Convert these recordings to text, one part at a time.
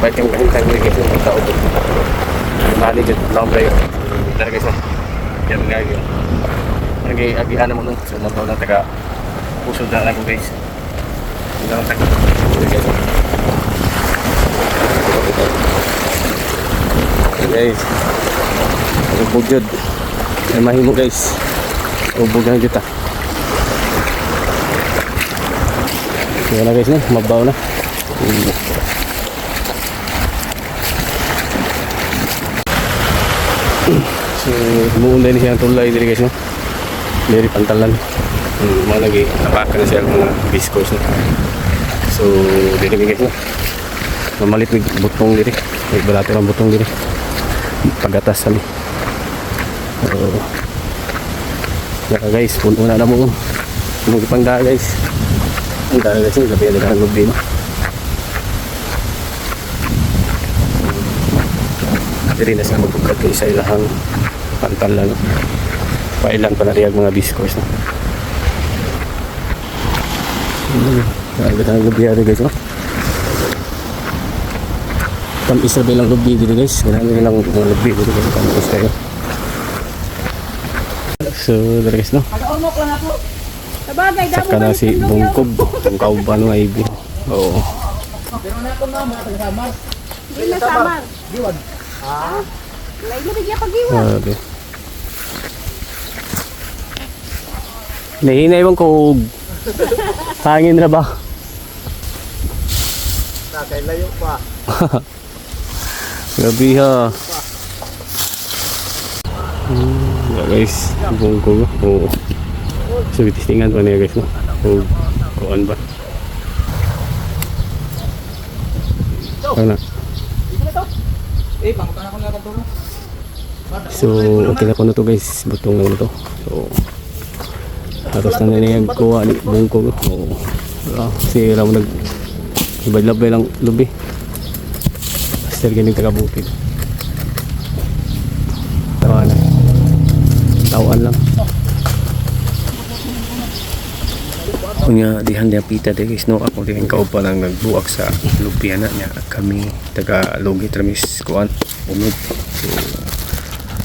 yung tao doon. Mali dyan, lang kayo. Dara guys, yan nga yun. Nag-agihan naman nun. So, mabaw lang taga pusod na lang guys. Yun lang taga. Guys. Ubog yun. Ay mahimo guys. Ubog na dito. Yan na guys, no? mabaw na. So, muunday na siya ang tulay dito guys, no? Dari pantalan. Hmm, mga lagi, napaka na siya ang mga biscos, no? So, dito guys, no? Mamalit may butong dito. May balato ng butong dito. Pagatas kami. So, Yaka guys, puno na na mo. Mungkin pangga guys. Ang dami guys, gabi ada ng gabi, no? Diri na sa magbukat kay sa ilahang pantalan. Pailan pa na riyag mga biskos. No? Hmm, na gabi ari guys. No? Tam isa bilang gabi dito guys. Ginamit nilang mga gabi dito guys. Kampus kayo. So, dito guys no. Lang ako. Saka na si Bungkob. Ang kauban ng IB. Oo. Hindi na samar. Giwan. Ah? Lain mo bigyan pag-iwan. Grabe. Nahinay bang kog? Hangin na ba? Nakay layo pa. Grabe ha. Hmm, yeah, guys, bungkog. Oo. So, titingan pa niya guys, no? Kung kuan ba? Ano? Pangutana ko na mo. So, okay na ko na to guys. Butong na to. So, tapos na nila yung kuha ni bungkog. Oo. Ah, si Ram nag ibay-labay lang lubi. Basta ganing taga-bukid. Tawa na. Tawan lang. Kunya dihan dia pita de guys no? Ako din kao pa lang nagbuak sa lubi na niya kami taga Logi Tramis kuan unod. So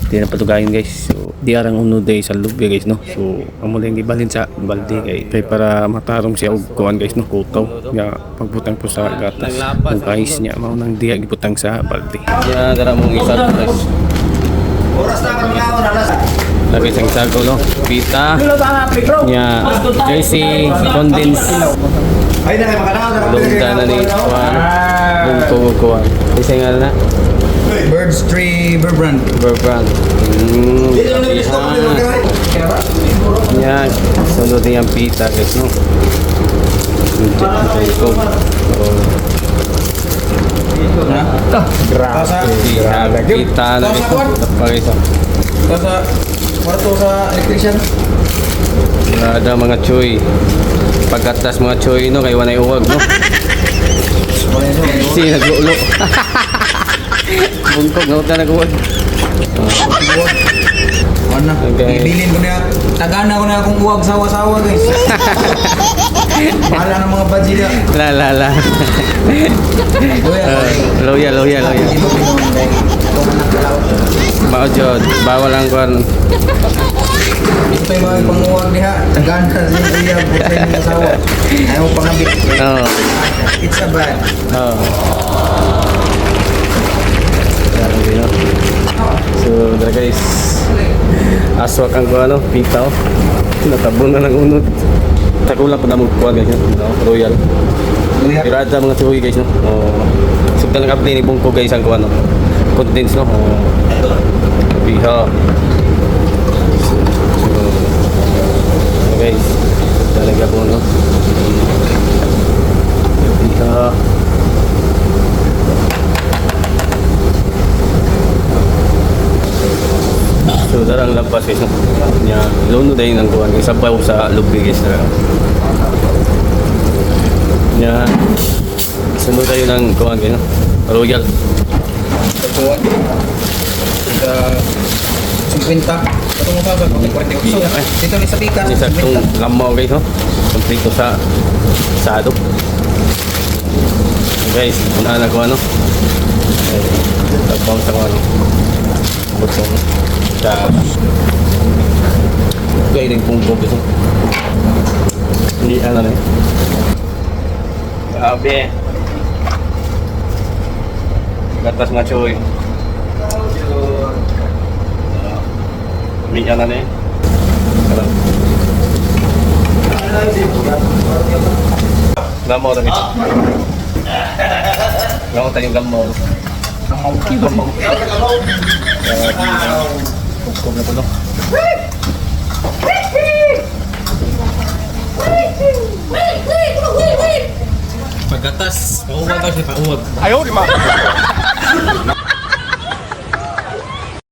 di na patugayin guys. So di arang unod day sa lubi guys no? So amo lang gibalin sa balde kay kay para matarong siya og kuan guys no? Kutaw nga pagbutang po sa gatas. Kung guys niya mao nang diya gibutang sa balde. Ya dara mong isa guys. Oras na kami nga oras. Lagi sang sago no pita nya JC condense Ay na kay makalaw. Lumta na ni Juan Bungkog kuan isa nga na Birds tree Burbrand. Berbrand Hmm, Yan, sunod ang pita guys, no? Ito ko. Grabe. Grabe. Pita na ito. Tapos ito. Sa kwarto sa electrician. Ada mga choy. Pagkatas mga choy, no? Kay wanay uwag, no? Si naglulo. Bungkog, na utan nag-uwag. Ano? Okay. Ibilin ko na. Tagana ko na akong uwag sawa-sawa guys. Bahala ng mga badji na. La la la. Loya, loya, loya. Mo ng. Mao jud, bawal ang kuan. Ito yung mga panguwag diha. Tagana sa iya. Buta yung asawa. Ayaw pangabit. Oh. It's a bad. No? So, dara guys. Aswak ang kuha, no? Pita, oh. Natabon na ng unod. Takulang pa na mong kuha, guys, no? Royal. Pirata mga tuhoy, guys, no? Oh. Sugdan ng kapli ni Bungko, guys, ang kuha, no? Contents, no? Oh. Piha. So, guys. Talaga po, no? Piha. So guys no. Nya lono dai nang kuan isa pa sa lubi guys na. Nya sunod tayo ng kuan guys no. Royal. Kuwan. Sa 50. Ito mo sabi, 48. Dito ni sa pika. Ni sa tong guys no. Kompleto sa sado. Guys, una na ko ano. Tagbang sa ano. Butong. Sa Gaya rin pong gobe ito. Hindi ano na eh. Grabe. Gatas nga choy. Hindi ano na eh. Ano? Gamo rin ito. Gamo tayong gamo. Gamo. Hukom na po no. Pagkatas, pauwag ka siya, pauwag.